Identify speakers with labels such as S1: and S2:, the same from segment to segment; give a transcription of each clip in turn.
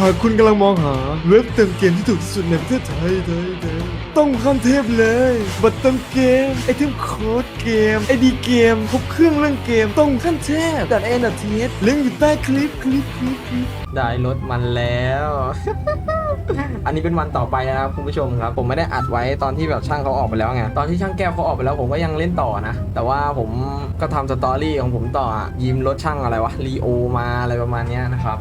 S1: หากคุณกำลังมองหาเว็บเติมเกมที่ถูกที่สุดในประเทศไทยไทยไทยต้องขั้นเทพเลย บัตรเติมเกม ไอเทมโค้ดเกม ไอดีเกม ครบเครื่องเรื่องเกม ต้องขั้นเทพดัดเอ็นดัดเทสลิงก์อยู่ใต้คลิป คลิป คลิปคลิป
S2: ได้รถมันแล้ว อันนี้เป็นวันต่อไปนะครับคุณผู้ชมครับ ผมไม่ได้อัดไว้ตอนที่แบบช่างเขาออกไปแล้วไง ตอนที่ช่างแก้วเขาออกไปแล้วผมก็ยังเล่นต่อนะ แต่ว่าผมก็ทำสตอรี่ของผมต่ออะยืมรถช่างอะไรวะ รีโอมาอะไรประมาณนี้นะครับ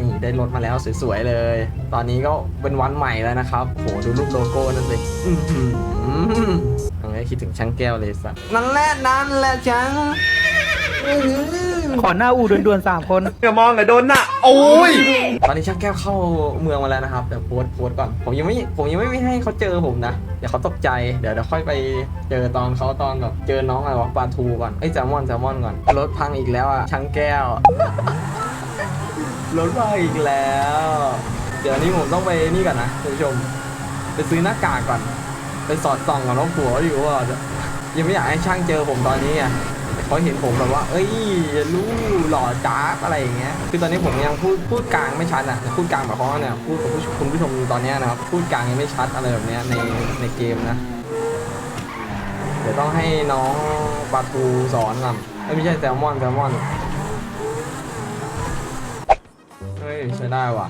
S2: นี่ได้รถมาแล้วสวยๆเลย ตอนนี้ก็เป็นวันใหม่แล้วนะครับโหดูรูปโลโก้นั่นสิอื้อหือยังไงคิดถึงช่างแก้วเลยสัสนั่นแหละนั่นแหละช่างอื้อหือ
S3: ขอหน้าอูด่วนๆสามคน
S1: อย่ามองไอ้โดนน่ะโอ้ย
S2: ตอนนี้ช่างแก้วเข้าเมืองมาแล้วนะครับเดี๋ยวโพสต์โพสต์ก่อนผมยังไม่ผมยังไม่ให้เขาเจอผมนะเดี๋ยวเขาตกใจเดี๋ยวเดี๋ยวค่อยไปเจอตอนเขาตอนแบบเจอน้องอะไรวะปลาทูก่อนไอ้ยแซลมอนแซลมอนก่อนรถพังอีกแล้วอะช่างแก้ว รถพังอีกแล้ว เดี๋ยวนี้ผมต้องไปนี่ก่อนนะคุณผู้ชม ไปซื้อหน้ากากก่อน ไปสอดส่องก่อนว่าผัวอยู่ว่ายังไม่อยากให้ช่างเจอผมตอนนี้อะเขาเห็นผมแบบว่า เอ้ยรู้หล่อจ้าอะไรอย่างเงี้ย คือตอนนี้ผมยังพูดพูดกลางไม่ชัดอะ พูดกลางแบบเขาเนี่ย พูดกับผู้ชคุณผู้ชมตอนนี้นะครับ พูดกลางยังไม่ชัดอะไรแบบเนี้ยในในเกมนะ เดี๋ยวต้องให้น้องปาทูสอนก่อนไม่ใช่แซลมอนแซลมอน เฮ้ยใช้ได้ว่ะ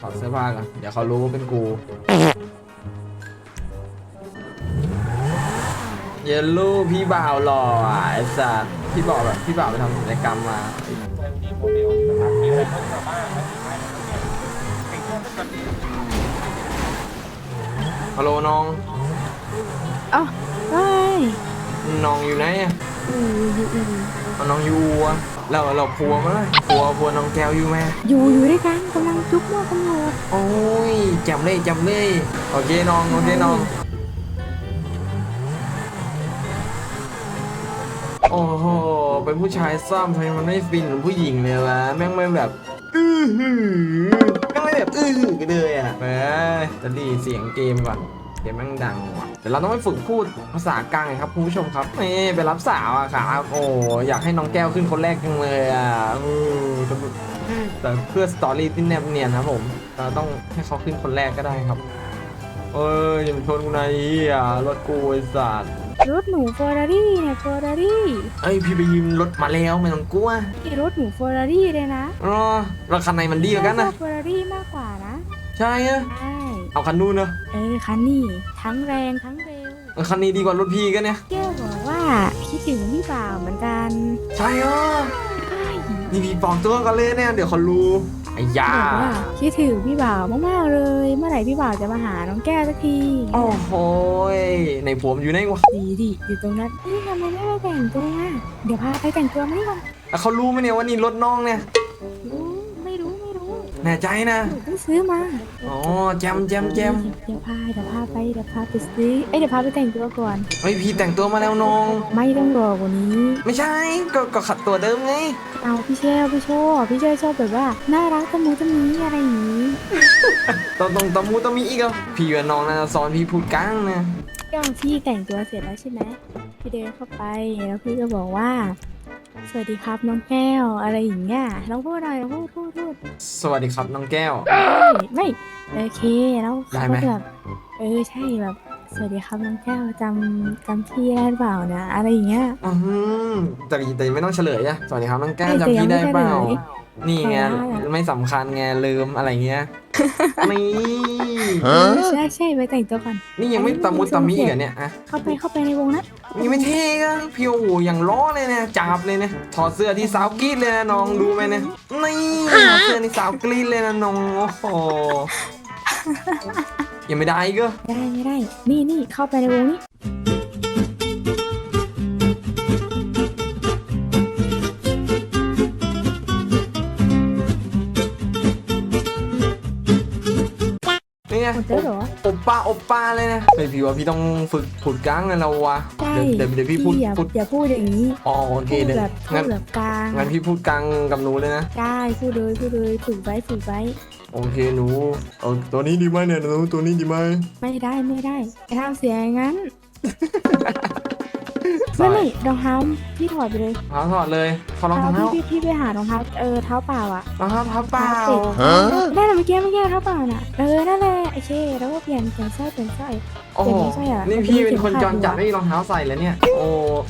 S2: ถอดเสื้อผ้าก่อนเดี๋ยวเขารู้ว่าเป็นกู เยลลูพี่บ่าวหล่ออะไอ้สัสพี่บอกแบบพี่บ่าวไปทำศัลยกรรมมา ฮัลโหลน้อง
S4: เอ้าไม่
S2: น้องอยู่ไหนอะ
S4: อืออยู่อยู่
S2: เอาน้องอยู่อะ เราเราพัวมั้ยพัวพัวน้องแก้วอยู่ไหม
S4: อยู่อยู่ด้วยกันกำลังจุกมั่วกันอยู่
S2: โอ้ยจำเลยจำเลยโอเคน้องโอเคน้อง โอ้โหเป็นผู้ชายซ้ำทำไมมันไม่ฟินเหมือนผู้หญิงเลยวะแม่งไม่แบบอื้อหือแม่งไม่แบบอื้อหือกันเลยอะเอ้ยจะดีเสียงเกมก่อน เกมแม่งดังว่ะเดี๋ยวเราต้องไปฝึกพูดภาษากลางครับคุณผู้ชมครับนี่ไปรับสาวอะครับโอ้อยากให้น้องแก้วขึ้นคนแรกจังเลยอะอือแต่แต่เพื่อสตอรี่ที่แนบเนียนครับผมเราต้องให้เขาขึ้นคนแรกก็ได้ครับ เอ้ยอย่ามาชนกูนายอะรถกูไอ้สัตว์
S4: รถหนูเฟอร์รารี่เนี่ยเฟอร์รารี่
S2: เอ้ยพี่ไปยืมรถมาแล้วไม่ต้องกลัว
S4: นี่รถหนูเฟอร์รารี่เลยนะ
S2: อ๋อแล้วคันไหนมันดีกว่ากันนะ
S4: เฟอร์รารี่มากกว่านะ
S2: ใช่อะ
S4: ใช่
S2: เอาคันนู้นเนอะ
S4: เออคันนี้ทั้งแรงทั้งเร็ว
S2: เออคันนี้ดีกว่ารถพี่กันเนี่ย
S4: แก้วบอกว่าคิดถึงพี่บ่าวเหมือนกัน
S2: ใช่อะนี่พี่ปลอมตัวกันเลยเนี่ยเดี๋ยวเขารู้ไอ้ยา
S4: บอกว่าคิดถึงพี่บ่าวมากๆเลย เมื่อไหร่พี่บ่าวจะมาหาน้องแก้วสักที
S2: โอ้โหยในผมอยู่ไหนวะ
S4: ดีดิอยู่ตรงนั้นนี่ทำไมไม่ไปแต่งตัวเดี๋ยวพาไปแต่งตัวไหมก่อน
S2: แล้วเขารู้ไหมเนี่ยว่านี่รถน้องเนี่ย
S4: รู้ไม่รู้ไม่รู้
S2: แน่ใจนะ
S4: หนูเพิ่งซื้อมา
S2: อ๋อแจมแจมแจม
S4: เดี๋ยวพาเดี๋ยวพาไปเดี๋ยวพาไปซื้อ เอ้ยเดี๋ยวพาไปแต่งตัวก่อน
S2: เฮ้ยพี่แต่งตัวมาแล้วน้อง
S4: ไม่ต้องรอกว่านี้
S2: ไม่ใช่ ก็ก็ขัดตัวเดิมไง
S4: เอาพี่เชลพี่โชอบพี่เชลชอบแบบว่าน่ารักตะมูตะมีอะไรอย่างนี้
S2: ต้องต้องตะมูต้องมีอีกเหรอพี่กับน้องน่าจะสอนพี่พูดกลางนะ
S4: ก็พี่แต่งตัวเสร็จแล้วใช่ไหมพี่เดินเข้าไปแล้วพี่ก็บอกว่า สวัสดีครับน้องแก้วอะไรอย่างเงี้ยลองพูดหน่อยลองพูดพูดพูด
S2: สวัสดีครับน้องแก้ว
S4: ไม่ไม่โอเคแล้ว
S2: ได้
S4: เขา
S2: ไหม
S4: ก็แบบเออใช่แบบสวัสดีครับน้องแก้วจำจำพี่ได้หรือเปล่านะอะไรอย่างเงี้ย
S2: อืมแต่แต่ไม่ต้องเฉลยอะสวัสดีครับน้องแก้ว
S4: ไม่แต่
S2: จำพี่ได้เปล่า
S4: ยังไม่เฉลย
S2: นี่ไง
S4: แต่ว่า
S2: ไม่สำคัญไงลืมอะไรเงี้ย นี่
S4: เออใช่ใช่ไปแต่งตัวก่อน
S2: นี่ยังไม่ตะมุตะมิอีกเหรอเนี่ยอะ
S4: เข้าไปเข้าไปในวงนะ
S2: ยังไม่เท่กันพี่โอ้โหอย่างล้อเลยเนี่ยจับเลยเนี่ยถอดเสื้อที่สาวกรีดเลยนะน้องดูไหมเนี่ยนี่ถอดเสื้อที่สาวกรีดเลยนะน้องโอ้โหยังไม่ได้อีก็
S4: ไม่ได้ไม่ได้ นี่นี่เข้าไปในวงนี้
S2: ปป้าโอปป้าเลยนะเฮ้ยพี่ว่าพี่ต้องฝึกพูดกลางกันแล้ววะ
S4: ใช่
S2: เดี๋ยวเดี๋ยวเดี๋ยวพี่พูด
S4: อย่า
S2: พูด
S4: อย่าพูดอย่างนี้
S2: อ๋อโอเค
S4: พูด
S2: เดี๋ยว
S4: แบบพู
S2: งั้
S4: ด
S2: น
S4: แบบกลาง
S2: งั้นพี่พูดกลางกับหนูเลยนะ
S4: ได้พูดเลยพูดเลยฝึกไว้ฝึกไว้
S2: โอเคหนูเอาตัวนี้ดีไหมเนี่ยหนูตัวนี้ดีไหม
S4: ไม่ได้ไม่ได้อย่าทำเสียงอย่างนั้น
S2: ใส่
S4: ไม่ไม่รองเท้าพี่ถอดไปเลย
S2: รองเท้าถอดเลยถอดรองเท้า
S4: พี่พี่พี่ไปหารองเท้าเออเท้าเปล่าอะ
S2: รองเท้าเท้าเปล่า
S4: ได้แล้วเมื่อกี้เมื่อกี้เท้าเปล่าน่ะเออนั่นแหละโอเคแล้วก็เปลี่ยนเปลี่ยนสร้อยเปลี่ยนสร้อย
S2: โอ้โห
S4: เปลี่ยนไม่ใช่เหรอ
S2: นี่พี่เป็นคน
S4: เปลี่
S2: จ
S4: ยน
S2: ร
S4: เข็มขัด
S2: จัดไม่มีรองเท้าใส่แล้วเนี่ย โอ้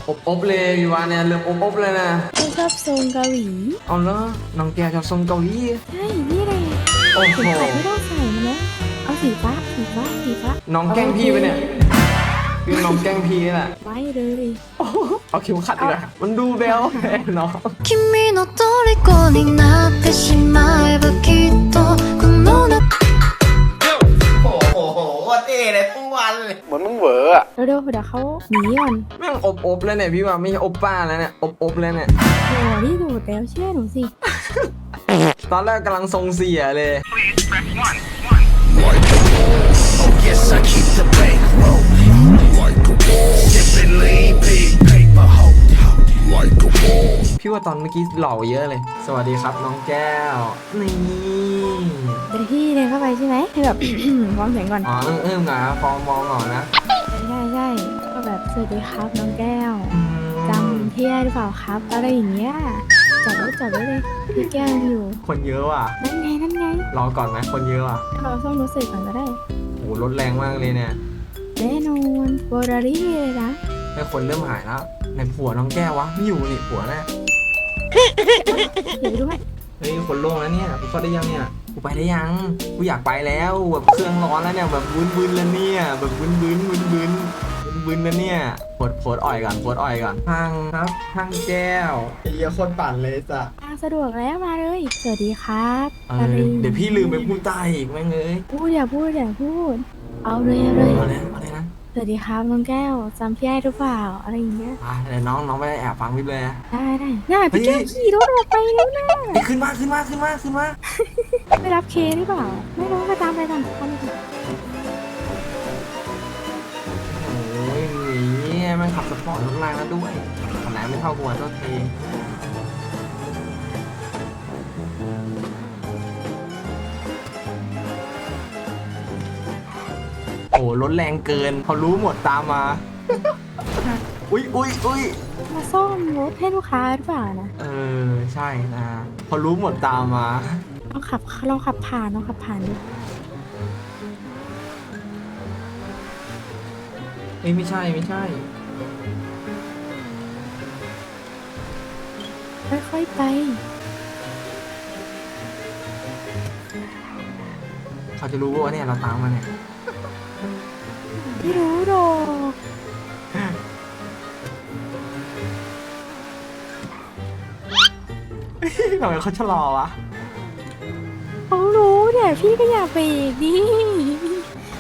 S2: อบอบเลยพี่วานเนี่ยเริ่มอบอบเลยนะ
S4: พี่ชอบทรงเกาหลี
S2: เอาแล้วน้องแกจะทรงเกาหลี
S4: ใช่นี่เลย
S2: โอ้โห
S4: เข็มขัดไม่ต้องใส่มันนะเอาสีฟ้าสีฟ้าสีฟ้า
S2: น้องแกล้งพี่ไปะเนี่ย คือน้องแกล้งพี่นี่แหละ
S4: ไว้เลย
S2: เอาเข็มขัดดีกว่ามันดูเบลน้อง
S3: 君の虜になってしまえばきっとこの夏
S5: โอ้โหโคตรเท่เลยทุกวันเลย
S1: เหมือนมึงเหวออ่ะ
S4: เร็วๆเดี๋ยวเขาหนีก่อน
S2: แม่งอบอบแล้วเนี่ยพี่ว่าไม่ใช่อบป้าแล้วเนี่ยอบอบแล้วเนี่ย
S4: โอ้นี่ดูดแล้วเชื่อหนูสิ
S2: ตอนแรกกำลังทรงเสียเลย
S6: Yes, I keep the bankroll like a wall. Sipping lean big paper hoe like a wall.
S2: พี่ว่าตอนเมื่อกี้หล่อเยอะเลย สวัสดีครับน้องแก้ว นี่
S4: เดี๋ยวพี่เดินเข้าไปใช่ไหมให้แบบวางเสียงก่อน
S2: อ๋อเอื้มเอื้มๆหนะฟองมองหน่อยนะ
S4: ใช่ใช่ก็แบบสวัสดีครับน้องแก้ว
S2: อืม
S4: จำพี่ได้หรือเปล่าครับ อะไรอย่างเงี้ยจอดรถจอดรถเลยพี่แก้วยังอยู่
S2: คนเยอะว่ะ
S4: นั่นไงนั่นไง
S2: รอก่อนไหมคนเยอะว่ะ
S4: เราซ่อมรถเสร็จก่อนก็ได้
S2: โหรถแรงมากเลยเนี่ย
S4: แน่นอนบอร์รี่เลยนะ
S2: แต่คนเริ่มหายแล้วในผัวน้องแก้ววะไม่อยู่นี่ผัวน่ะ
S4: เดี๋ยวด้วย
S2: เฮ้ยคนโล่งแล้วเนี่ยกูเข้าได้ยังเนี่ยกูไปได้ยังกูอยากไปแล้วแบบเครื่องร้อนแล้วเนี่ยแบบวุ้นวุ้นๆแล้วเนี่ยแบบวุ้นวุ้นวุ้นวุ้นวุ้นวุ้นๆแล้วเนี่ยโพดโพดอ่อยก่อนโพดอ่อยก่อนทางครับทางแก้วไอ้เหี้ยโคนปั่นเลยจ้ะ
S4: ทางสะดวกแล้วมาเลยสวัสดีครับ
S2: เอ
S4: อะไร
S2: อเดี๋ยวพี่ลืมไปพูดใต้อีกแม่งเอ้ย
S4: พูดอย่าพูดอย่าพูด เอาเลยเอาเลย
S2: เอาเลยเอาเลยนะ
S4: สวัสดีครับน้องแก้วจำพี่ได้หรือเปล่าอะไรอย่างเงี้ย
S2: อะเดี๋ยวน้องน้องไปแอบฟังวิบเลยนะ
S4: ได้ได้น่าพี่แก้วขี่รถออกไปแล้วนะ
S2: เฮ้ยขึ้นมาขึ้นมาขึ้นมาขึ้นมา
S4: ไม่รับเคหรือเปล่า ไม่รู้ก็ตามไปก่อนตามไปก่อน
S2: โอ้ยนี่มันขับสปอร์ตรถแรงแล้วด้วยขนาดไม่เท่ากูอะโทษที อ้รถแรงเกินเขารู้หมดตามมา อุ้ยอุ้ยอุ้ย
S4: มาซ่อมรถให้ลูกค้าหรือเปล่านะ
S2: เออใช่นะเขารู้หมดตามมา
S4: ลองขับลองขับผ่านลองขับผ่านดู
S2: เอ้ยไม่ใช่ไม่ใช่
S4: ค่อยๆไป
S2: เขาจะรู้ว่าเนี่ยเราตามมาเนี่ย
S4: ไม่รู้หรอก
S2: ทำไมเขาชะลอวะ
S4: เขารู้เนี่ยพี่ก็อย่าเบรกดิ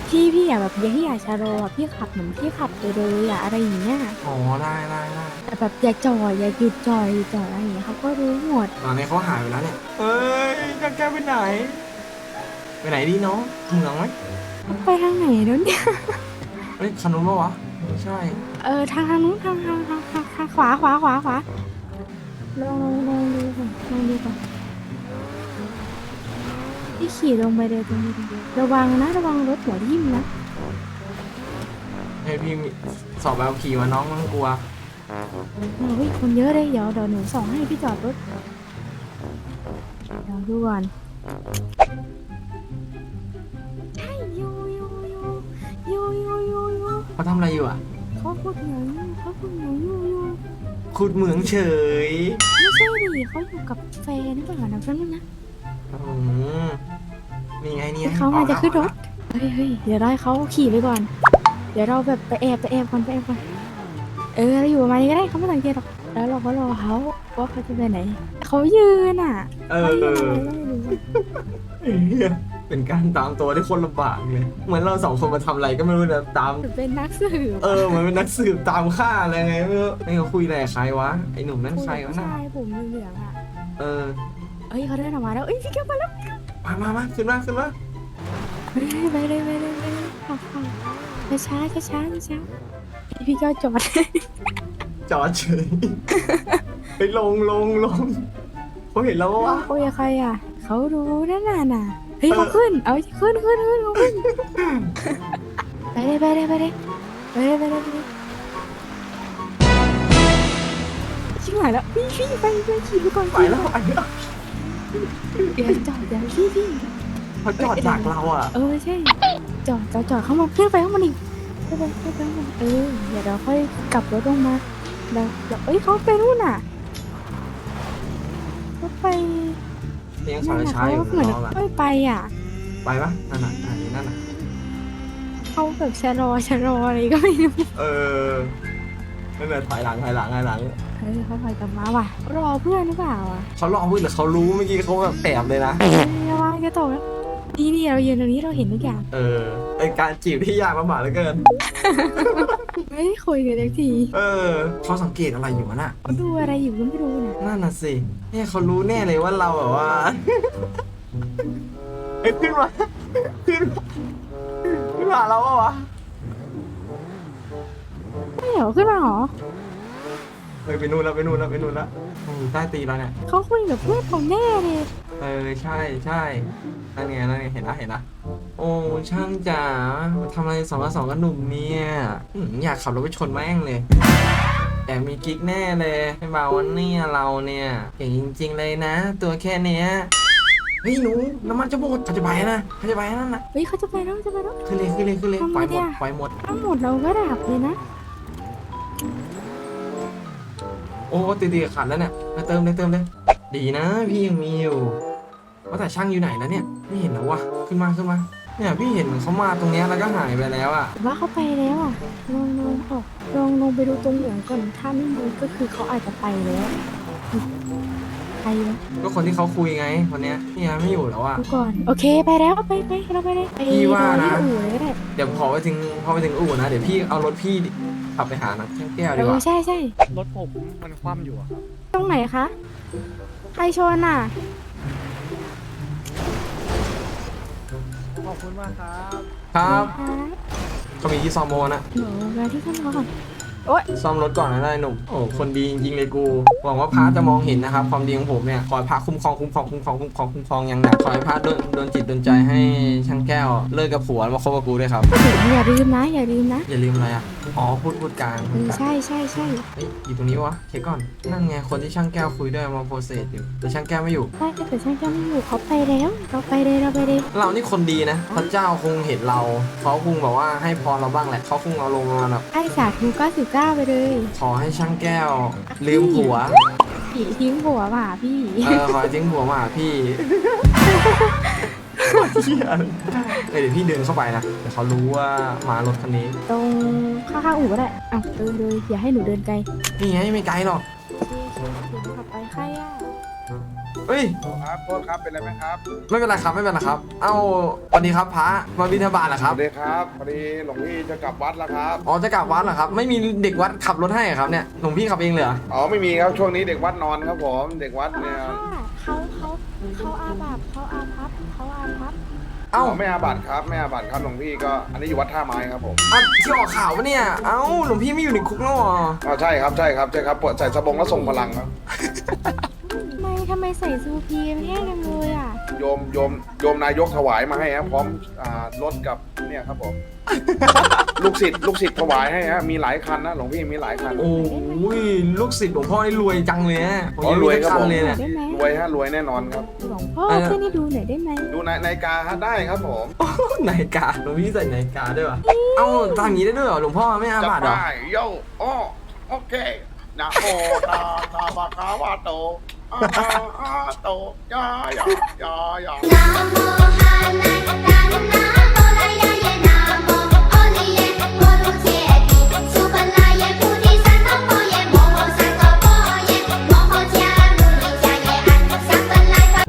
S4: พี่พี่อย่าแบบอย่าที่อย่าชะลออะพี่ขับเหมือนพี่ขับไปเลยอะอะไรอย่างเงี้ย
S2: อ๋อ ได้ได้ได้
S4: แต่แบบอย่าจอดอย่าหยุดจอดหยุดจอดอะไรอย่างเงี้ยเขาก็รู้หมด
S2: ตอนนี้เขาหายไปแล้วเนี่ย เอ้ยจะแกไปไหน ไปไหนดีน้องเมืองไหม
S4: ไปทางไหนแล้วเนี่ย
S2: เฮ้ยคันนู้นปะวะไม่ใช่
S4: เออทางทางนู้นทางทางทางทางทางขวาขวาขวาขวาลองลองลองดูก่อนลองดูก่อนพี่ขี่ลงไปเลยตรงนี้ดิระวังนะระวังรถหัวทิ่มนะ
S2: ให้พี่มีสอบแบบขี่มาน้องไมันกลัว
S4: โอ้ยคนเยอะเลยเดี๋ยวเดี๋ยวหนูส่องให้พี่จอดรถเดี๋ยวดูก่อน
S2: เขาทำอะไรอยู่อะ
S4: เขาพูดเหมือนเขาพูดเหมือนโยโย
S2: ขุดเหมืองเฉย
S4: ไม่ใช่ดิเขาอยู่กับแฟนหรือเปล่านะแป๊บนึงนะ
S2: อืมนี่ไงนี่ไง
S4: ที่เขามาจะขึ้นรถ
S2: ออก
S4: เฮ้ยเฮ้ยเดี๋ยวเราให้เขาขี่ไปก่อน เดี๋ยวเราแบบไปแอบไปแอบก่อนไปแอบก่อนเออเราอยู่ประมาณนี้ก็ได้เขาไม่สังเกตหรอกแล้วเราก็รอเขาว่าเขาจะไปไหนเขายืนอะ
S2: เออ
S4: เขา
S2: เอ
S4: ยืน
S2: อ
S4: อะไรก็ไม่รู้
S2: เหี้ยเป็นการตามตัวที่คนลำบากเลย เหมือนเราสองคนมาทำอะไรก็ไม่รู้นะตาม
S4: เป็นนักสืบ
S2: เออเหมันเป็นนักสืบตามฆ่าอะไรไงไม่รู้ไม่เขาคุยอะไรกับใครวะไอหนุ่มนั่นใครวะ
S4: ผู้
S2: น่ะ
S4: ชายผมเหลืองๆอะ
S2: เออ
S4: เอ้ยเขาเดินออกมาแล้ว เอ้ยพี่แก้วมาแล้ว
S2: มามามาขึ้นมาขึ้นมา
S4: ไปเลยไปเลยไปเลยไปเลยขับขับช้าช้าช้าช้าช้าพี่แก้วจอด
S2: จอดเฉย ไปลงลงลงเขาเห็นแล้ววะ
S4: โอ้ยใครอะ เขารู้นั่นน่ะน่ะ เฮ้ยเขาขึ้น เอาขึ้นขึ้นขึ้นเขาขึ้นไปเลยไปเลยไปเลยไปเลยไปเลยไปเลยชิบหายแล้วพี่พี่ไปไปขี่ไปก่อน
S2: ไปแล้วไปแล้ว
S4: เดี๋ยวจอดเดี๋ยวพี่พี่
S2: เขาจอดดักเราอะ
S4: เออใช่ จอดจอดจอดเข้ามาขึ้นไปข้างบนอีกขึ้นไปขึ้นไปข้างบนเออเดี๋ยวเราค่อยกลับรถลงมาเราเราเอ้ยเขาไปนู่นน่ะเขาไป
S2: ยังส
S4: นั่
S2: อน
S4: นน่ะ
S2: ช้า
S4: เขา
S2: อยู่
S4: เหมือน
S2: รอแบบ
S4: ไม่ไปอะ
S2: ไปปะนั่นน่ะอันนี้นั่นน่ะ
S4: เขาแบบชะลอชะลออะไรก็ไม่รู้
S2: เออไม่เป็นถอยหลังถอยหลังถอยหลัง
S4: เออเขาถอยกลับมาว่ะ รอเพื่อนหรือเปล่าอะ
S2: เขารอพูดหรือเขารู้เมื่อกี้เขาแบบแอบเลยนะ
S4: เอออย่าวางจะตกแล้วนี่นี่เรายืนตรงนี้เราเห็นทุกอย่าง
S2: เออไอการจีบที่ยากลำบากเหลือเกิน
S4: ไม่ได้คุยกันสักที
S2: เออเขาสังเกตอะไรอยู่วะน่ะ
S4: เขาดูอะไรอยู่ก็ไม่รู้นะ
S2: นั่นน่ะสิเนี่ยเขารู้แน่เลยว่าเราแบบว่า เอ้ยขึ้นมาขึ้นมาขึ้นมาเราปะวะ
S4: ไม่เหรอขึ้นมาเหรอ
S2: เฮ้ยไปนู่นแล้วไปนู่นแล้วไปนู่นแล้วอืมใต้ตีนเราเนี่ย
S4: เขาคุยกับเพื่อนเขาแน่เลย
S2: เออใช่ใช่นั่นไงนั่นไงเห็นนะเห็นนะโอ้ช่างจ๋ามาทำอะไรสองกับสองกับหนุ่มเนี่ยอืมอยากขับรถไปชนแม่งเลยแต่มีกิ๊กแน่เลยไอ้บ่าววันเนี่ยเราเนี่ยเก่งจริง ๆ เลยนะ ตัวแค่เนี้ยเฮ้ยหนูน้ำมันจะหมดเขาจะไปนะเขาจะไปนั่นนะ
S4: เฮ้ยเขาจะไปแล้วจะไปแล้ว
S2: ขึ้นเลยขึ้นเลยขึ้นเลย
S4: ทำไม
S2: ปล่อยหม
S4: เนี่
S2: ด
S4: ย
S2: ปล่อยหมด
S4: ทั้งหมดเราก็ดับเลยนะ
S2: โอ้ตีตีขันแล้วเนี่ยมาเติมเลยเติมเลยดีนะ พี่ยังมีอยู่ว่าแต่ช่างอยู่ไหนแล้วเนี่ย ไม่เห็นแล้ววะขึ้นมาขึ้นมา เนี่ยพี่เห็นเขามาตรงเนี้ยแล้วก็หายไปแล้วอะ
S4: ว่าเขาไปแล้วอะลองลองออกลองลงไปดูตรงเหลืองก่อนถ้าไม่มีก็คือเขาอาจจะไปแล้วใครวะ
S2: ก็คนที่เขาคุยไงคนเนี้ยเนี่ยไม่อยู่แล้วอะ
S4: ดูก่อน โอเคไปแล้วไปไปเราไปเลยไป
S2: พี่ว่านะ
S4: รอที่อู่เลยก็ได้
S2: เดี๋ยวพอไปถึงพอไปถึงอู่นะเดี๋ยวพี่เอารถพี่ ขับไปหานักแก้ว
S4: เอ
S2: ดีก
S4: อ
S2: ว่า
S4: ใช่ใช่
S7: รถผมมันคว่ำอยู่อะครับ
S4: ตรงไหนคะใครชนอะ
S7: ขอบคุณมากครับ
S2: ครับ
S4: ครับ
S2: เขามีที่ซ่อมโมนะ
S4: หนูมาที่ขึ้นรถก่อน
S2: ซ่อมรถก่อนนะได้หนุ่มโอ้คนดีจริงๆเลยกูหวังว่าพระจะมองเห็นนะครับความดีของผมเนี่ยขอให้พระคุ้มครองคุ้มครองคุ้มครองคุ้มครองคุ้มครองอย่างหนักขอให้พระโดนโดนจิตโดนใจให้ช่างแก้วเลิกกับผัวมาคบกับกูด้วยครับ
S4: ก็ถึงอย่าลืมนะ อย่าลืมนะ
S2: อย่าลืมอะไรอะอ๋อพูดพูดกลาง
S4: เอ
S2: พูด
S4: อก
S2: ลาง
S4: ใช่ใช่ใช่
S2: เฮ้ยอยู่ตรงนี้วะเช็คก่อน นั่นไง คนที่ช่างแก้วคุยด้วยมาโปรเซสอยู่ แต่ช่างแก้วไม่อยู่
S4: ใช่แต่ช่างจะไม่อยู่เขาไปแล้ว เราไปเลยเราไปเลย
S2: เรานี่คนดีนะ พระเจ้าคงเห็นเรา เขาคงแบบว่าให้พรเราบ้างแหละ เขาคงเอาลงมาแบบ
S4: ไอ้สาธุ99ไปเลย
S2: ขอให้ช่างแก้ว ลืมผัว
S4: ผีทิ้งหัวมาหาพี่
S2: เออขอให้ทิ้งผัวมาหาพี่เหี้ยเอ้ยเดี๋ยวพี่เดินเข้าไปนะเดี๋ยวเขารู้ว่ามารถคันนี้
S4: ตรงข้างๆอู่ก็ได้อ้าวเดินเลยอย่าให้หนูเดินไกล
S2: นี่ไงไม่ไกลหรอก เฮ้ย
S8: ครับโทษครับเป็นไรไหมครับ
S2: ไม่เป็นไรครับไม่เป็นไรครับ เอ้าสวัสดีครับพระมาบิณฑบาตเหรอค
S8: ส
S2: รับ
S8: วัสดีครับพอดีหลวงพี่จะกลับวัดแล้วครับ
S2: อ๋อจะกลับวัดเหรอครับไม่มีเด็กวัดขับรถให้เหรอครับเนี่ยหลวงพี่ขับเองเลยเหรอ
S8: อ๋อไม่มีครับช่วงนี้เด็กวัดนอนครับผมเด็กวัดเนี่ย
S4: เขาเขาเขาอาบับเขาอาพับเขาอาพับ
S2: เอ้า
S8: อ๋อไม่อาบัตครับไม่อาบัตครับหลวงพี่ก็อันนี้อยู่วัดท่าไม้ครับผม
S2: อะที่ออกข่าวปะเนี่ยเอ้าหลวงพี่ไม่อยู่ในคุกแล้วเหรอ
S8: อ๋อใช่ครับใช่ครับใช่ครับปวดใส่สบงแล้วส่งพลังครับ
S4: ทำไมทำไมใส่ซูพีมันแย่จังเลยอะ
S8: โยมโยมโยมนายกถวายมาให้ครับพร้อมอ่ารถกับเนี่ยครับผม ลูกศิษย์ลูกศิษย์ถวายให้ฮะมีหลายคันนะหลวงพี่มีหลายคัน
S2: โอ้ยลูกศิษย์หลวงพ่อนี่รวยจังเลยนะผม
S8: อ๋อ
S2: ยัง
S8: ร
S2: มี
S8: วย
S2: ทั้ง
S8: ครับ
S2: คัน
S8: ผม
S2: เลยเนี่ย
S4: ได้ไหม
S8: รวยฮะรวยแน่นอนครับ
S4: หลวงพ่อ
S2: เออ
S4: ขึ้นให้ดูหน่อยได้ไหม
S8: ดูในนาฬิกาฮะได้ครับผม
S2: นาฬิกาหลวงพี่ใส่นาฬิกาด้วยวะเอ้าทำอย่างนี้ได้ด้วยเหรอหลวงพ่อไม่อา
S8: จะ
S2: บัติเหรอ
S8: ไปโยโอโอเคนะโมตาตาบากาวาโต อาอาโตยายายายา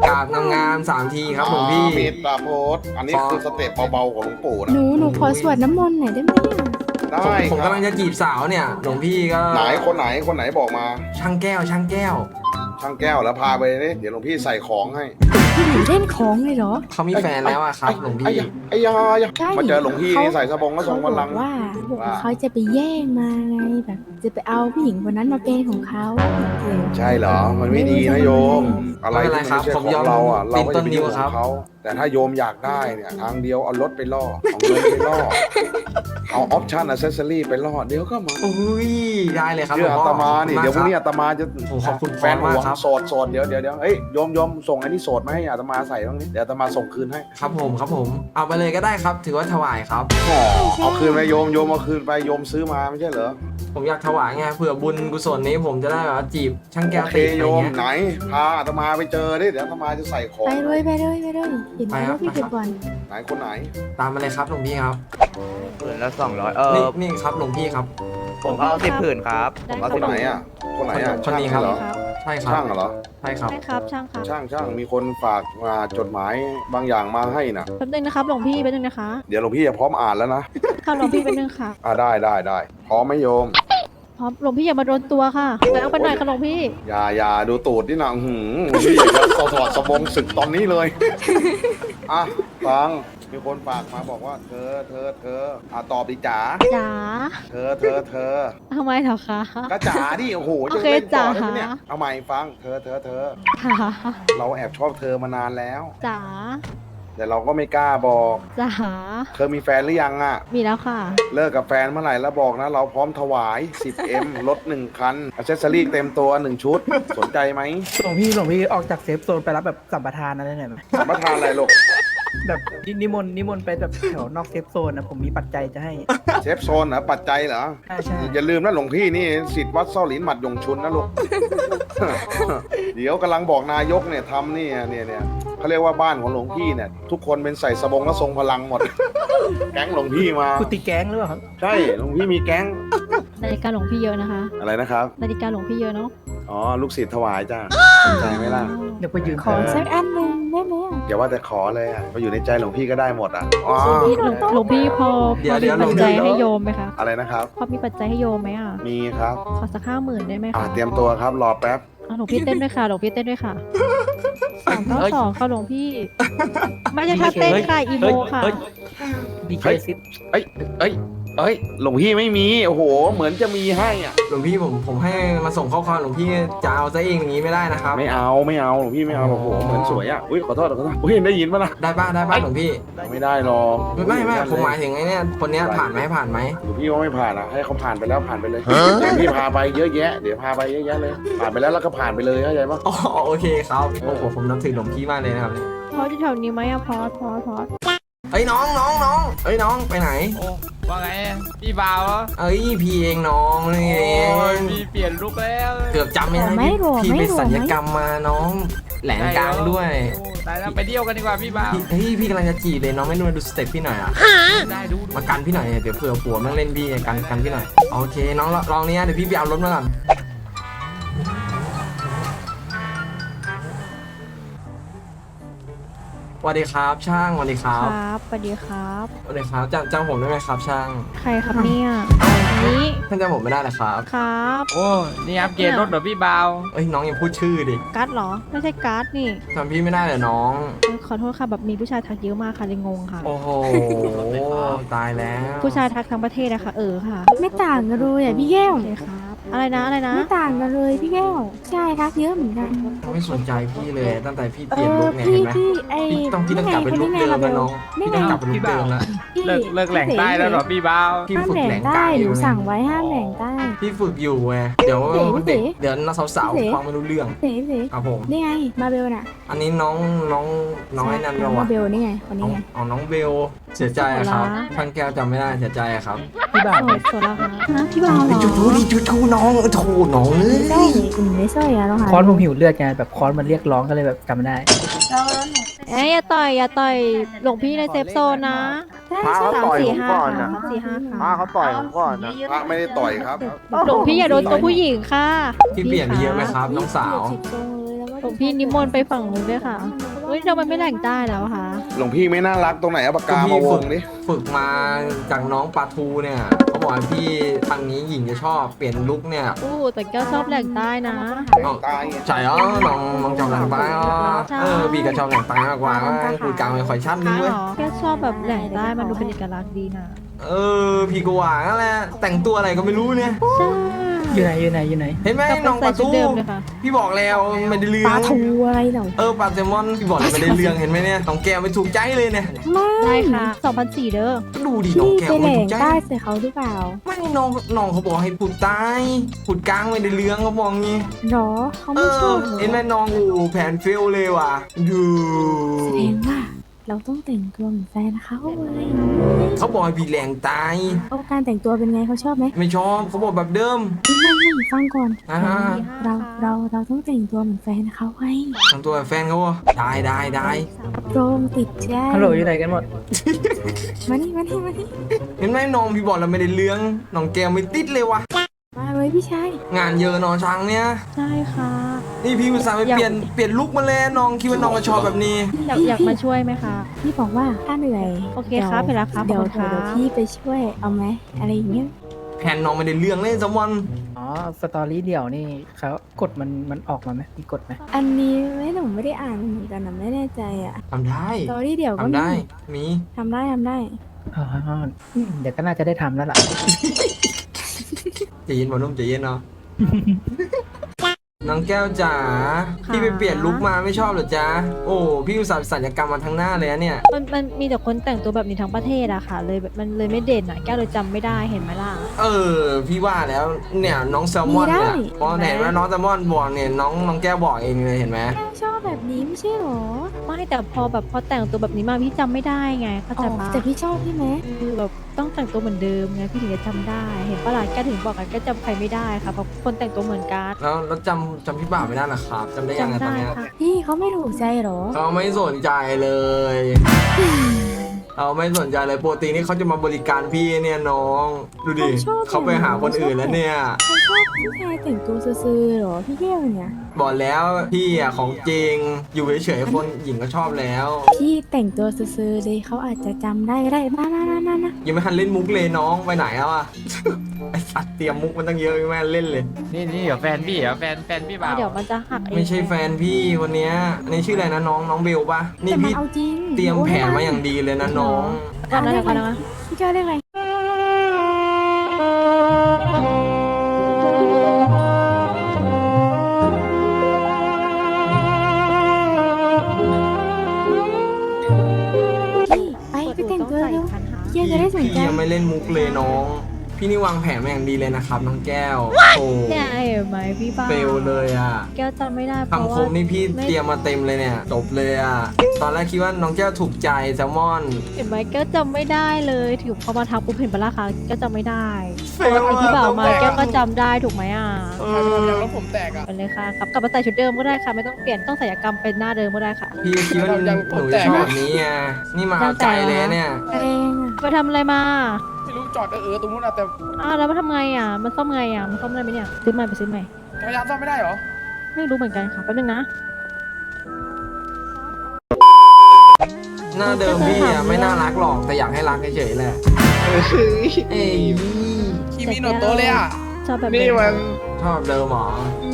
S2: กราบงามๆสามทีครับหลวงพี่
S8: มีตาโพสอันนี้คือสเต็ปเบาๆของหลวงปู่
S4: ห
S8: นะ
S4: นูหนูขอสวดน้ำมนต์หน่อยได้ไหมอะ
S8: ได้
S2: ผมผม
S8: ครับ
S2: กำลังจะจีบสาวเนี่ยหลวงพี่ก็
S8: ไหนคนไหนคนไหนบอกมา
S2: ช่างแก้วช่างแก้ว
S8: ช่างแก้วแล้วพาไปนี่เดี๋ยวหลวงพี่ใส่ของให้
S4: พี่หลีเล่นของเลยเหรอ
S2: เขามีแฟนแล้วอะครับหลวง
S8: ไอ้
S2: พี่
S8: ยะไอ้ยาไอ้ยา
S4: ใช่
S8: มาเจอหลวงพี่นี่ใส่สบงก็ทรง
S4: เขา
S8: บัล
S4: บ
S8: ลั
S4: องก
S8: ก์
S4: ว่าบอกว่า
S8: ว่า
S4: เขาจะไปแย่งมาไงแบบ จะไปเอาผู้หญิงคนนั้นมาเป็นของเขาเดี๋ยว
S8: ใช่เหรอ มันไม่ดีนะโยม อะไร
S2: ไม่เป็นไร
S8: ที่มันไม่ใช่
S2: ครับผม
S8: ข
S2: ย
S8: อ
S2: อม
S8: งเราอะ เรา
S2: ปีน
S8: ก็
S2: ต้
S8: จะ
S2: น
S8: ไป
S2: นิ้
S8: ยุ่
S2: ว
S8: ง
S2: ครั
S8: กั
S2: บบ
S8: เขาแต่ถ้าโยมอยากได้เนี่ยทางเดียวเอารถไปล่อเอาเงินไปล่อเอาออปชั่นอ c เซสซอรี่ไปล่อเดี๋ยวก็มา
S2: อุ้ยได้เลยครับ
S8: เชื่อ
S2: หล
S8: อาว
S2: ง
S8: ต
S2: พ่
S8: มานี่
S2: ขอบคุณ
S8: เดี๋ยวพรุ่งนี้
S2: มาก
S8: อาตมาจะ
S2: โอ้ขอบคุณ
S8: แฟน
S2: มาก
S8: หัว
S2: ครับ
S8: โสดโสดเดี๋ยวเดี๋ยวเดี๋ยวเฮ้ยโยมโยมส่งอันนี้โสดมาให้อาตมาใส่บ้างนี่เดี๋ยวอาตมาส่งคืนให้
S2: ครับผมครับผมเอาไปเลยก็ได้ครับ ถือว่าถวายครับ
S8: อ๋อเอาคืนไปโยมโยมเอาคืนไปโยมซื้อมาไม่ใช่เหรอ
S2: ผมอยากถวายไงเผื่อบุญกุศลนี้ผมจะได้แบบว่าจีบช่างแก้
S8: โอ
S2: ว
S8: เค
S2: ติดอะไร
S8: โยม
S2: เงี้ย
S8: ไหนพาอาตมาไปเจอดิเดี๋ยวอาตมาจะใส่ของ
S4: ไปเลยไปเลยไปเลย เห็นไหม
S2: ไปครับ
S4: ว่าพี่เก็บก่อน
S8: ไหนคนไหน
S2: ตามมาเลยครับหลวงพี่ครับ
S9: ผืนละสองร้อยเอ
S2: นี่
S9: อ
S2: นี่ครับหลวงพี่ครับ
S9: ผมเอาสิบผืนครับ ผมเอา
S8: ค
S9: สิ
S8: น
S9: บ
S8: ไหน
S9: ผืน
S8: อะ คนไหนอะ
S2: คนนี้ครับ
S8: ช่างเหรอ
S2: ใช่ครับ
S8: ช่างเหรอ
S2: ใช่ครับ
S10: ใช่ครับช่างครับ
S8: ช่างช่างมีคนฝากมาจดหมายบางอย่างมาให้น่ะ
S10: แป๊บนึงนะครับหลวงพี่แป๊บนึงนะคะ
S8: เดี๋ยวหลวงพี่จะพร้อมอ่านแล้วนะ
S10: ค่ะหลวงพี่แป๊บนึงค่ะ
S8: อ่าได้ได้ได้ พร้อมไหมโยม
S10: พร้อมหลวงพี่อย่ามาโดนตัวค่ะไปเอาไปหน่อยค่ะหลวงพี่
S8: อย่าอย่าดูตูดนี่นะหืมหลวงพี่อยากจะถอดสบงศึกตอนนี้เลย อะฟังมีคนฝากมาบอกว่า เธอ เธอ เธออะตอบดิจ๋า
S10: จ๋า
S8: เธอ เธอ เธอ
S10: ทำไมเหรอคะ
S8: ก็จ๋าดิโอ้โห
S10: โอ
S8: จะ
S10: เค
S8: เล่นต่อได้
S10: จ๋า
S8: ไหมเนี่ยเอาใหม่ฟัง เธอ เธอ เธอ
S10: จ๋า
S8: เราแอบชอบเธอมานานแล้ว
S10: จ๋า
S8: แต่เราก็ไม่กล้าบอก
S10: จ๋า
S8: เธอมีแฟนหรือยังอะ
S10: มีแล้วค่ะ
S8: เลิกกับแฟนเมื่อไหร่แล้วบอกนะ เราพร้อมถวาย 10M รถ1คันอ c เซสซอรี่เต็มตัว1ชุด สนใจไหม
S7: หลวงพี่หลวงพี่ออกจากเซฟโซนไปรับแบบสัมปทานอะไรหน่อยไหม
S8: สัมปทานอะไรลูก
S7: แบบนิมนต์นิมนต์ไปแบบแถวนอกเซฟโซนนะผมมีปัจจัยจะให้
S8: เชฟโซนเหรอปัจจัยเหรอ
S7: ใช่ใช่
S8: อย่าลืมนะหลวงพี่นี่สิทธิ์วัดเส้าหลินหมัดยงชุนนะลูก เดี๋ยวกำลังบอกนายกเนี่ยทำนี่เนี่ยเนี่ย เขาเรียกว่าบ้านของหลวงพี่เนี่ยทุกคนเป็นใส่สบงและทรงพลังหมด แก๊งหลวงพี่มา
S7: กุฏิแก๊งหรือเปล่าครับ
S8: ใช่หลวงพี่มีแก๊ง
S10: นาฬิกาหลวงพี่เยอะนะคะ
S8: อะไรนะครับ
S10: นาฬิกาหลวงพี่เยอะเนาะ
S8: อ๋อลูกศิษย์ถวายจ้าสนใจไหมล่ะ
S7: เดี๋ยวไปยืน
S4: ขอสักอันหนึ่งได้ไหมอะ
S8: อย่าว่าแต่ขอเลยอะมาอยู่ในใจหลวงพี่ก็ได้หมดอะอ๋อ
S10: หลวงพี่หลวงหลวงพี่พอ
S2: เดี๋
S10: พ
S2: ยว
S10: อ
S2: เดี๋
S10: มี
S2: ยว
S10: ปัจจัยให้โยมไหมคะ
S8: อะไรนะครับ
S10: พอมีปัจจัยให้โยมไหมอะ
S8: มีครับ
S10: ขอสักห้าหมื่นได้ไหม
S8: อ่า
S10: คะ
S8: เตรียมตัวครับรอแป๊บ
S10: อะหลวงพี่เต้นด้วยค่ะหลวงพี่เต้นด้วยค่ะ สามเก้าสองค่ะหลวงพี่ ไม่ใช่ท่าเต้นค่ะอีโมค่ะ
S7: ดีเค
S8: เฮ้ย
S7: ซิป
S8: เอ้ยเอ้ย เอ้ยหลวงพี่ไม่มีโอ้โห เหมือนจะมีให้อะ
S2: หลวงพี่ผมผมให้มาส่งข้อความหลวงพี่จะเอาซะเองอย่างนี้ไม่ได้นะครับ
S8: ไม่เอาไม่เอาหลวงพี่ไม่เอาหรอกโอ้โหเหมือนสวยอะอุ้ยขอโทษขอโทษอุ้ยได้ยินปะล่ะ
S2: ได้ป้าได้ป้าหลวงพี่
S8: ไม่ได้หรอก
S2: ไม่ไม่ไม่ผมหมายถึงไอ้เนี่ยคนเนี้ยผ่านไหมผ่านไหม
S8: หลวงพี่ว่าไม่ผ่านอะให้เขาผ่านไปแล้วผ่านไปเลยเดี๋ยวพี่พาไปเยอะแยะเดี๋ยวพาไปเยอะแยะเลย ผ่านไปแล้วแล้วก็ผ่านไปเลยเข้าใจปะ
S2: อ๋อโอเคครับโอ้โหผมนับถือหลวงพี่มากเลยนะครับเนี่ย
S10: พอจะแถวนี้ไหมอะพอสพอสพอส
S2: เอ้ยน้องน้องน้องเอ้ยน้องไปไหน
S11: โอ้ว่าไงพี่บ่าวอะ
S2: เอ้ยพี่เองน้องนี่เอง
S11: โอ้ยพี่เปลี่ยนลุกแล้ว
S2: เกือบจำไม่ได้
S4: ไม่
S2: พี่
S4: หรอก
S2: พี่
S4: ไม่
S2: ไป
S4: หรอก
S2: สัญญกรรมมาน้อง แหลงกลางด้วย
S11: โอ้ตายแล้วไปเที่ยวกันดีกว่าพี่บ่าว
S2: พี่เฮ้ยพี่กำลังจะจีบเลยน้องไม่รู้มาดูสเต็ปพี่หน่อยอะ
S11: ได้ดู
S2: มากันพี่หน่อยเดี๋ยวเผื่อผัวแม่งเล่นพี่กันกันพี่หน่อยโอเค น้องลลองเนี้ยเดี๋ยวพี่ไปเอารถมาก่อน สวัสดีครับช่างสวัสดีค
S10: ค
S2: รั
S10: รั
S2: บบ
S10: สวัสดีครับ
S2: สวัสดีครับจำจำผมได้ไหมครับช่าง
S10: ใครครับเนี่ยนี้
S2: ท่านจำผมไม่ได้เหรอครับ
S10: ครับ
S11: โอ้ นี่อัปเกรดรถเหรอพี่บ่าว
S2: เอ้ยน้องยังพูดชื่อดิ
S10: การ์ดเหรอ ไม่ใช่การ์ดนี่
S2: จำพี่ไม่ได้เหรอน้อง
S10: เออขอโทษค่ะแบบมีผู้ชายทักเยอะมากค่ะเลยงงค่ะ
S2: โอ้โหตายแล้ว
S10: ผู้ชายทักทั้งประเทศนะคะเออค่ะ
S4: ไม่ต่างกันเลยอะพี่แก้ว
S10: โอเคครับ อะไรนะอะไรนะ
S4: ไม่ต่างกันเลยพี่แก้วใช่ทักเยอะเหมือนกัน
S2: เขาไม่สนใจพี่เลย ตั้งแต่พี่
S4: เอ
S2: เปลี่ยน
S4: อ
S2: ลุคเนี่ย
S4: พี่
S2: เห็นไหม
S4: พี่ไอ
S2: พี่ต้องพี่ต้องกลับเป็นลุคเดิมแล้วน้องพี่ต้องกลับเป็นลุคเดิมแล้ว
S4: พี่
S11: เลิกเลิกแหล่งใต้แล้วเหรอพี่บ่าว
S2: พี่
S4: ห้าม
S2: ฝึก
S4: แหล
S2: แหล
S4: ง
S2: ง
S4: ใต้
S2: กาย
S4: ห
S2: อ
S4: นู
S2: ยู่
S4: สั่งไว้ห้ามแหลงใต้
S2: พี่ฝึกอยู่ไงเดี๋ยว
S4: พี่เต๋
S2: เด็ก
S4: พี่เต๋
S2: เดี๋ยวน้าสาว
S4: พี่เต๋
S2: ๆฟังไม่รู้เรื่อง
S4: เสเส
S2: ครับผม
S4: นี่ไง มาเบลน่ะ
S2: อันนี้น้องน้องน้องไอ้นัน
S4: น้
S2: เรา
S4: องมา
S2: อะ
S4: เบลนี่ไงคน
S2: น้อง
S4: นี้ไง
S2: อ๋อน้องเบลเสียใจอะครับ ท่านแก้วจำไม่ได้เสียใจอะครับ
S7: พี่บ่าว
S10: โสดโสดแล้วค่ะ
S4: ฮะพี่บ่าวเหร
S2: ไอ้
S4: อ
S2: จุดทูดิจุดทูน้องโถน้องเล
S4: ใช่
S2: ย
S4: คุณไม่ใช่อะเราหา
S7: คอนผมหิวเลือดไงแบบคอนมันเรียกร้องก็เลยแบบจำไม่ได้
S10: เอ้ยอย่าต่อยอย่าต่อยหลวงพี่ในเซฟโซนนะ
S4: ใช่
S9: พาเขา
S10: สาม
S9: ต่อย
S10: สี่
S9: ผม
S10: ห้า
S9: ก่อนนะ
S10: สามสี่ห้า
S9: พา
S10: ค่ะ
S9: เขาต่อยผมก่อนนะ
S8: พระไม่ได้ต่อยครับ
S10: หลวงพี่อย่าโดนตัวผู้หญิงค่ะ
S2: พี่เปลี่ยนไปเยอะไหมครับน้องสาว
S10: หลวงพี่นิมนต์ไปฝั่งนู้นด้วยค่ะเฮ้ยทำไมไม่แหล่งใต้แล้วอะคะ
S8: หลวงพี่ไม่น่ารักตรงไหนเอาปากกามาวงดิ
S2: ฝึกมาจากน้องปลาทูเนี่ย กบอกว่าพี่ทางนี้หญิงจะชอบเปลี่ยนลุคเนี่ย
S10: อู้แต่แก้วชอบแหล่งใต้นะ
S8: แหล่งใต้
S2: ใช่อ๋อน้องน้องชอบแหล่งใต้อ๋อ
S10: ใช่
S2: เออพี่ก็ชอบแหล่งใต้มากกว่าคุยกลางไม่ค่อยชัดนึงเว้ย
S10: แก้วชอบแบบแหล่งใต้มันดูเป็นเอกลักษณ์ดีนะ
S2: เออพี่ก็ว่างั้นแหละแต่งตัวอะไรก็ไม่รู้เนี่ย
S10: ใช่
S7: อยู่ไหนอยู่ไหนอยู่ไหน
S2: เห็นไหม
S10: ก็
S2: น้อง
S10: ใส่
S2: ปา
S10: ชุด
S2: ตู
S10: เดิมเลยค่ะ
S2: พี่บอกแล้วไม่ได้เรื่อ
S4: ปลางทูอะไรเหรอ
S2: เออปลาแซลมอนพี่บอกเลยไม่ได้เรื่องเห็นไหมเนี่ยน้องแก้วไม่ถูกใจเลยเนี่ย
S10: ได้ค่ะ2,004เด้อ
S2: ก็ดูดิน้อง
S4: พี่
S2: แก้
S4: ไป
S2: ว
S4: แห
S2: ไม่
S4: ล่
S2: ถู
S4: ง
S2: กใจ
S4: ใต้ใส่เขาหรือเปล่า
S2: ไม่น้องน้องเขาบอกให้พูดใต้พูดกลางไม่ได้เรื่องเขาบอกงี้
S4: หรอเขา
S2: เอ
S4: ไม่ชอ
S2: อบ
S4: เหรอ
S2: เห็นไหมน้องโอ้โหแผนเฟลเลยว่ะ ดู
S4: แสดงว่า เราต้องแต่งตัวเหมือนแฟนเขาเลย
S2: เขาบอกให้พี่แรงตาย
S4: เอาการแต่งตัวเป็นไงเขาชอบไหม
S2: ไม่ชอบเขาบอกแบบเดิม
S4: ไม่ไม่ไม่ฟังก่อน
S2: อ่า
S4: เราเราเราต้องแต่งตัวเหมือนแฟนเขาไว้
S2: ทำตัวแบบแฟนเขาวะได้ได้ได้
S4: โรงติดแจ้ง
S7: ฮัลโหลอยู่ไหนกันหมด
S4: มานี่มานี่มานี่
S2: เห็นไหมน้องพี่บอกเราไม่ได้เรื่องน้องแก้วไม่ติดเลยว่ะ
S4: มาเลยพี่ชาย
S2: งานเยอะเนอนช้างเนี่ย
S10: ใช่ค่ะ
S2: นี่พี่อุตส่าห์ไป
S10: อยาก
S2: เปลี่ยนเปลี่ยนลุคมาเลยน้องคิดว่าน้องก็ชอบแบบนี้
S10: อยากอยากมาช่วยไหมคะ
S4: พี่บอกว่าถ้าเหนื่อย
S10: โอเคครับเห็นแล้วครับ
S4: เดี๋ยว
S10: ขอบคุณครับ
S4: เดี๋ยวพี่ไปช่วยเอาไหมอะไรอย่างเงี้ย
S2: แผนน้องไม่ได้เรื่องเลยสมวัน
S7: อ๋อ สตอรี่เดี่ยวนี่เขากดมันมันออกมาไหมมีกดไหม
S4: อันนี้ไม่หนูไม่ได้อ่านเหมือนกันนะไม่แน่ใจอะ
S2: ทำได้
S4: สตอรี่เดี๋ยวก็
S2: ทำได้
S4: มี
S2: มี
S4: ทำได้ทำได้
S7: อ๋ออืมเดี๋ยวก็น่าจะได้ทำแล้วล่ะ
S2: ใจเย็นบ่นุ่มใจเย็นเนาะ น้องแก้วจ๋าพี่ไปเปลี่ยนลุคมาไม่ชอบเหรอจ๊ะโอ้พี่อุตส่าห์สัญญกรรมมาทั้งหน้าเลยอะเนี่ย
S10: มันมันมีแต่คนแต่งตัวแบบนี้ทั้งประเทศอะค่ะ เลยแบบมันเลยไม่เด่นอะแก้วเลยจำไม่ได้เห็นไหมล่ะ
S2: เออ พี่ว่าแล้วเนี่ยน้องแซลมอนเนี่ย
S4: มีได้
S2: พอเห็นว่าน้องแซลมอนบอกเนี่ยน้องน้องแก้วบอกเองเลยเห็นไหม
S4: แก้วชอบแบบนี้ไม่ใช่หรอ
S10: ไม่แต่พอแบบพอแต่งตัวแบบนี้มาพี่จำไม่ได้ไงเข้า
S4: อ๋
S10: ใจ
S4: อ
S10: ปะ
S4: แต่พี่ชอบใช่ไหม
S10: คือแบบต้องแต่งตัวเหมือนเดิมไงพี่ถึงจะจำได้ เห็นปะล่ะแกถึงบอกกันก็จำใครไม่ได้ค่ะเพราะคนแต่งตัวเหมือนกัน
S2: แล้วแล้วจำจำพี่บ่าวไม่ได้เหรอครับจำได้ยังไง
S10: จำ
S2: ตอน
S10: ได้
S2: เนี้ย
S10: ค่ะ
S4: พี่เขาไม่ถูกใจหรอ
S2: เขาไม่สนใจเลยเขาไม่สนใจเลยปกตินี่เขาจะมาบริการพี่เนี่ยน้อง ดูดิ
S4: เขาชอบ
S2: เขาไปหาคนอื่นแล้วเนี่ย
S4: เขาชอบผู้ชายแต่งตัวซื่อๆหรอพี่แก้วเนี่ย
S2: บอกแล้วพี่อะของจริงอยู่เฉยๆคนหญิงก็ชอบแล้ว
S4: พี่แต่งตัวซื่อๆเลยเขาอาจจะจำได้ก็ได้มามามามามา
S2: ยังไม่ทันเล่นมุกเลยน้องไปไหนแล้วอะ ไอสัตว์เตรียมมุกมันตั้งเยอะยังไม่ทันเล่นเลย
S11: นี่นี่เดี๋ยวแฟนพี่เหรอแฟนแฟนพี่บ่าว
S10: เดี๋ยวมันจะหักเอง
S2: ไม่ใช่แฟนพี่คนเนี้ยอันนี้ชื่ออะไรนะน้องน้องเบลปะนี่
S4: แต่มัน
S2: พี่
S4: เอาจริง
S2: เตรียมแผนมาอย่างดีเลยนะน้อง
S10: ก่อนนะเดี๋ยวก่อนนะ
S4: พี่แก้วเรียกอะไรพี่ไปไปแต่งตัวเร็ว
S10: พันหา
S4: พี่แก้วจะได้สน
S2: พี่
S4: ใจ
S2: ยังไม่เล่นมุกเลยน้อง พี่นี่วางแผนมาอย่างดีเลยนะครับน้องแก้วโอ้
S10: เนี่ยเห็นไหมพี่บ้า
S2: เฟลเลยอะ
S10: แก้วจำไม่ได้เพราะ
S2: คำค
S10: ว่าม
S2: นี่พี่
S10: ไม่
S2: เตรียมมาเต็มเลยเนี่ยจบเลยอะตอนแรกคิดว่าน้องแก้วถูกใจแซลมอน
S10: เห็นไหมแก้วจำไม่ได้เลยถือพอมาทักปุ๊บเห็นปะล่ะคะแก้วจำไม่ได้
S2: เฟ
S10: พอ
S2: ล
S10: ทักพี่บ่าวมา
S2: อะ
S10: แก้วก็จำได้ถูกไหมอะ
S2: เออ
S11: แล้วผมแตกอะ
S10: ไปเลยค่ะกลับกลับมาใส่ชุดเดิมก็ได้ค่ะ ไม่ต้องเปลี่ยนต้องศัลยกรรมเป็นหน้าเดิมก็ได้ค่ะ
S2: พี่คิดว่าหนูจะชอบแบบนี้ไงนี่มาเอาใจเลยเนี่ย
S4: เองอะ
S10: ไปทำอะไรมา
S11: ไม่รู้จอดเออตรงนู้นอะแต่
S10: อ้าวแล้วมาทำไงอะ มันซ่อมไงอะ มันซ่อมได้ไหมเนี่ย ซื้อใหม่ไปซื้อใหม่
S11: จักรยานซ่อมไม่ได้เหรอ
S10: ไม่รู้เหมือนกันค่ะแป๊บนึงนะ
S2: หน้าเดิมพี่อะไม่น่ารักหรอกแต่อยากให้รักเฉยๆแหละเอ้ย
S11: คีมิโนโตะเลยอะ
S10: ชอบแบบ
S11: นี่มัน
S2: ชอบเดิมเหรอ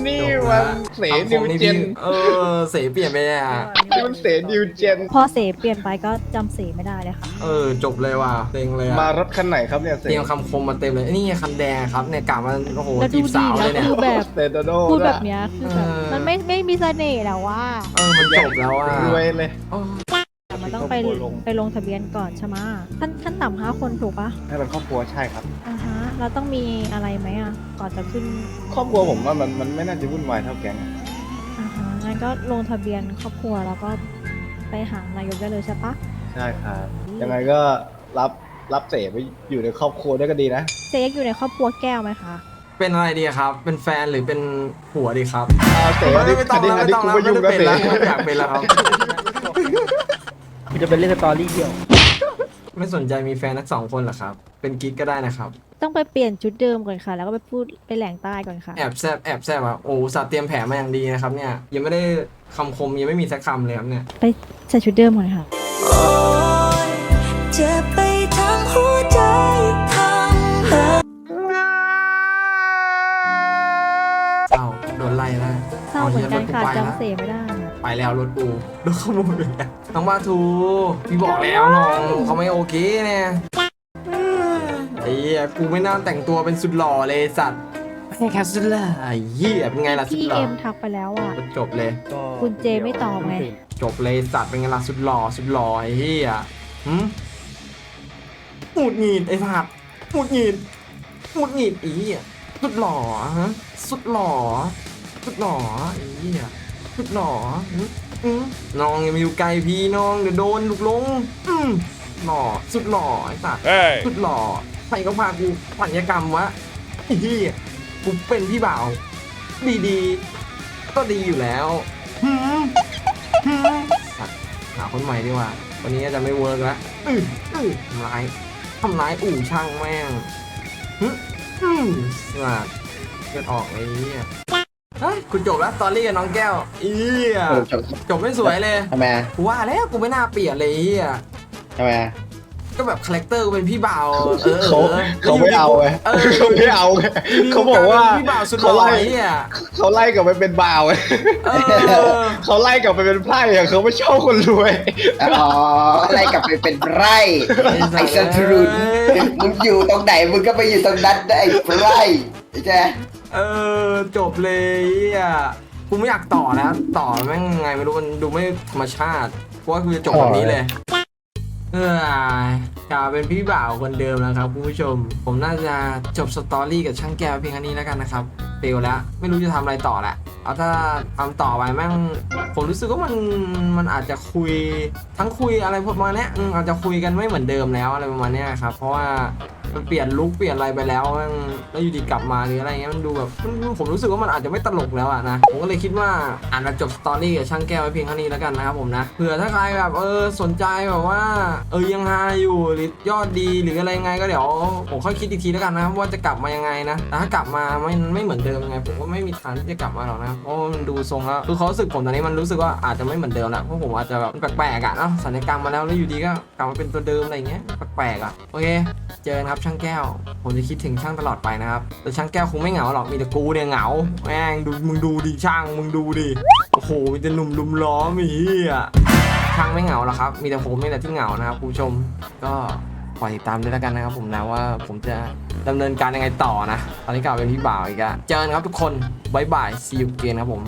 S11: นี่มันเส
S2: คำค
S11: ดิว
S2: มนี่
S11: เจ
S2: พี่
S11: น
S2: เออ เสเปลี่ยนไปเลยอะ
S11: นี่มันเสดิวเจน
S10: พอเสเปลี่ยนไปก็จำเสไม่ได้เลยค่ะ
S2: เออ จบเลยว่ะเต็งเลยอะ
S11: มารถคันไหนครับเนี่ยเส
S2: เตรียมคำคมมาเต็มเลยนี่ไงคันแดงครับเนี่ยกะมาโอ้โห
S10: แล้ว
S2: จี
S10: ดู
S2: บ
S10: ดี
S2: สาวเลย
S10: นะ
S2: เนี่ย
S10: คือแบบ
S11: เตโดโด
S10: พูดแบบเนี้ยคือแบบ
S2: เออ
S10: มันไม่ไม่มีเสน่ห์แล้วว่า
S2: เออมันจบแล้วอะ
S11: รวยเลย
S2: โอ้
S10: แต่มันต้องไป
S11: ครอบครัวลง
S10: ไปลงทะเบียนก่อนใช่ไหมขั้นขั้นต่ำห้าคนถูกปะ
S11: ให้เป็นครอบครัวใช่ครับ
S10: อ่าฮะ เราต้องมีอะไรไหมอะ ก่อนจะขึ้น
S11: ครอบครัวผมว่ามันมันไม่น่าจะวุ่นวายเท่าแก๊งอะ
S10: อ่าฮะงั้นก็ลงทะเบียนครอบครัวแล้วก็ไปหานายกได้เลยใช่ปะ
S11: ใช่ครับ ยังไงก็รับรับเสไปอยู่ในครอบครัวด้วยก็ดีนะ
S10: เจ๊อยู่ในครอบครัวแก้วไหมคะ
S2: เป็นอะไรดีครับ เป็นแฟนหรือเป็นผัวดีครับ
S11: เอาเส
S2: ไม่
S11: อันนี้
S2: ไม่ต้อง
S11: อันนี้
S2: แล้ว
S11: อัน
S2: ไม่
S11: นี้
S2: ต้อง
S11: กู
S2: แล้ว
S11: ไม่
S2: ไม่
S11: ยุ่ง
S2: ได้
S11: กับ
S2: เป็น
S11: เส
S2: แล้วไม่อยากเป็นแล้วครับ
S7: คุณจะเป็นเล่นสตอรี่เดี่ยว
S2: ไม่สนใจมีแฟนทั้งสองคนเหรอครับ เป็นกิ๊กก็ได้นะครับ
S10: ต้องไปเปลี่ยนชุดเดิมก่อนค่ะ แล้วก็ไปพูดไปแหลงใต้ก่อนค่ะ
S2: แอบแซบแอบแซบอะโอ้สัตว์เตรียมแผลมาอย่างดีนะครับเนี่ยยังไม่ได้คำคมยังไม่มีสักคำเลยครับเนี่ย
S10: ไปใส่ชุดเดิมก่อนค่ะ
S3: โอ้เจ็ไปทั้งหัวใจเศา
S10: นไล่แล้ว
S2: เศร้าหมือนกันค่ะ
S10: จำเสไม่ได้ะ
S2: ไปแล้วรถปูโดขโมยไล้วน้องว่าทูพี่บอกแล้วน้องเขาไม่โอเคเนี่ย ไอ้เหี้ยกูไม่น่าแต่งตัวเป็นสุดหล่อเลยสัตว์ไม่ใช่แค่สุดหล่อไอ้เหี้ยเป็นไงล่ะสุด
S10: พี่
S2: หล่อ
S10: เอ็มทักไปแล้วอะ
S2: จบเลย
S10: คุณเจไม่ตอบไง
S2: จบเลยสัตว์เป็นไงล่ะสุดหล่อสุดหล่อไอ้เหี้ยหืมหงุดหงิดไอ้ผัดหงุดหงิดหงุดหงิดไอ้เหี้ยสุดหล่อฮะสุดหล่อสุดหล่อไอ้เหี้ยสุดหล่อหืมหืมน้องอย่ามาอยู่ไกลพี่น้องเดี๋ยวโดนลูกหลงอืมหล่อสุดหล่อไอ้สัตว์สุดหล่อใค รก็พากูปัญญกรรมวะไอ้เหี้ยกูเป็นพี่บ่าว ดีๆ ก็ดีอยู่แล้วหืมสัตว์หาคนใหม่ดีกว่า วันนี้จะไม่เวิร์กแล้วอื้ออื้อทำร้ายทำร้ายอู่ช่างแม่งฮึอืมสัตว์เกิดออกเลยเนี่ยเฮ้ยคุณจบแล้วตอรี่กับน้องแก้วเอีย
S11: เออจบ
S2: จบไม่สวยเลย
S11: ทำไม
S2: กูว่าแล้วกูไม่น่าเปลี่ยนเลยเอีย
S11: ทำไม
S2: ก็แบบคาแรคเตอร์กูเป็นพี่บ่าวเออ
S11: เขา
S2: ออ
S11: เขาไม่เอาไง
S2: เออ
S11: เขาไม่เอาไงเขาบอกว่า
S2: เป็นพี่บ่าวสุดหล่อ
S11: เขาไล่
S2: ไอ้เหี้ย
S11: เขาไล่กลับไปเป็นบ่าวไง
S2: เออ
S11: เขาไล่กลับไปเป็นไพร่อะเขาไม่ชอบคนรวย
S5: อ๋ออะไรกลับไปเป็นไร่ไอ้สัตรุนมึงอยู่ตรงไหนมึงก็ไปอยู่ตรงนั้นได้ไอ้ไร่ไอ้แจ๊
S2: เออจบเลยอะกูไม่อยากต่อแล้วต่อแม่งไงไม่รู้มันดูไม่ธรรมชาติกูว่ากูจะจบแบบนี้เลย เออกลายเป็นพี่บ่าวคนเดิมแล้วครับคุณผู้ชม ผมน่าจะจบสตอรี่กับช่างแก้วเพียงแค่นี้แล้วกันนะครับ เฟลแล้ว ไม่รู้จะทำอะไรต่อแหละเอาถ้าทำต่อไปแม่งผมรู้สึกว่ามันมันอาจจะคุยทั้งคุยอะไรประมาณเนี้ยอาจจะคุยกันไม่เหมือนเดิมแล้วอะไรประมาณเนี้ยครับ เพราะว่ามันเปลี่ยนลุคเปลี่ยนอะไรไปแล้วแล้วอยู่ดีกลับมาหรืออะไรเงี้ยมันดูแบบผมรู้สึกว่ามันอาจจะไม่ตลกแล้วอะนะผมก็เลยคิดว่าอาจจะจบสตอรี่กับช่างแก้วไว้เพียงเท่านี้แล้วกันนะครับผมนะเผื่อถ้าใครแบบเออสนใจแบบว่า เออยังฮาอยู่หรือยอดดีหรืออะไรไงก็เดี๋ยวผมค่อยคิดอีกทีแล้วกันนะว่าจะกลับมายังไงนะแต่ถ้ากลับมาไม่ไม่เหมือนเดิมไงผมก็ไม่มีทางที่จะกลับมาหรอกนะเพราะมันดูทรงแล้วคือเขารู้สึกผมตอนนี้มันรู้สึกว่าอาจจะไม่เหมือนเดิมล้วเพราะผมอาจจะแบบแปลกๆอะเนาะสัญญกรรมมาแล้วแล้วอยู่ดีก็กลับมาเป็นตัวเดิมอะไรเงี้ยแปลกๆอะโอเค เจอครับช่างแก้ว ผมจะคิดถึงช่างตลอดไปนะครับแต่ช่างแก้วคงไม่เหงาหรอกมีแต่กูเนี่ยเหงาแม่งดูมึงดูดิช่างมึงดูดิโอ้โหมีแต่หนุ่มลุมล้อมีอะช่างไม่เหงาหรอกครับ มีแต่ผมนี่แหละที่เหงานะครับคุณผู้ชมก็ คอยติดตามด้วยแล้วกันนะครับผมนะว่าผมจะดำเนินการยังไงต่อนะ ตอนนี้กลับเป็นพี่บ่าวอีกอะเจอกันครับทุกคนบายบาย see you again ครับผม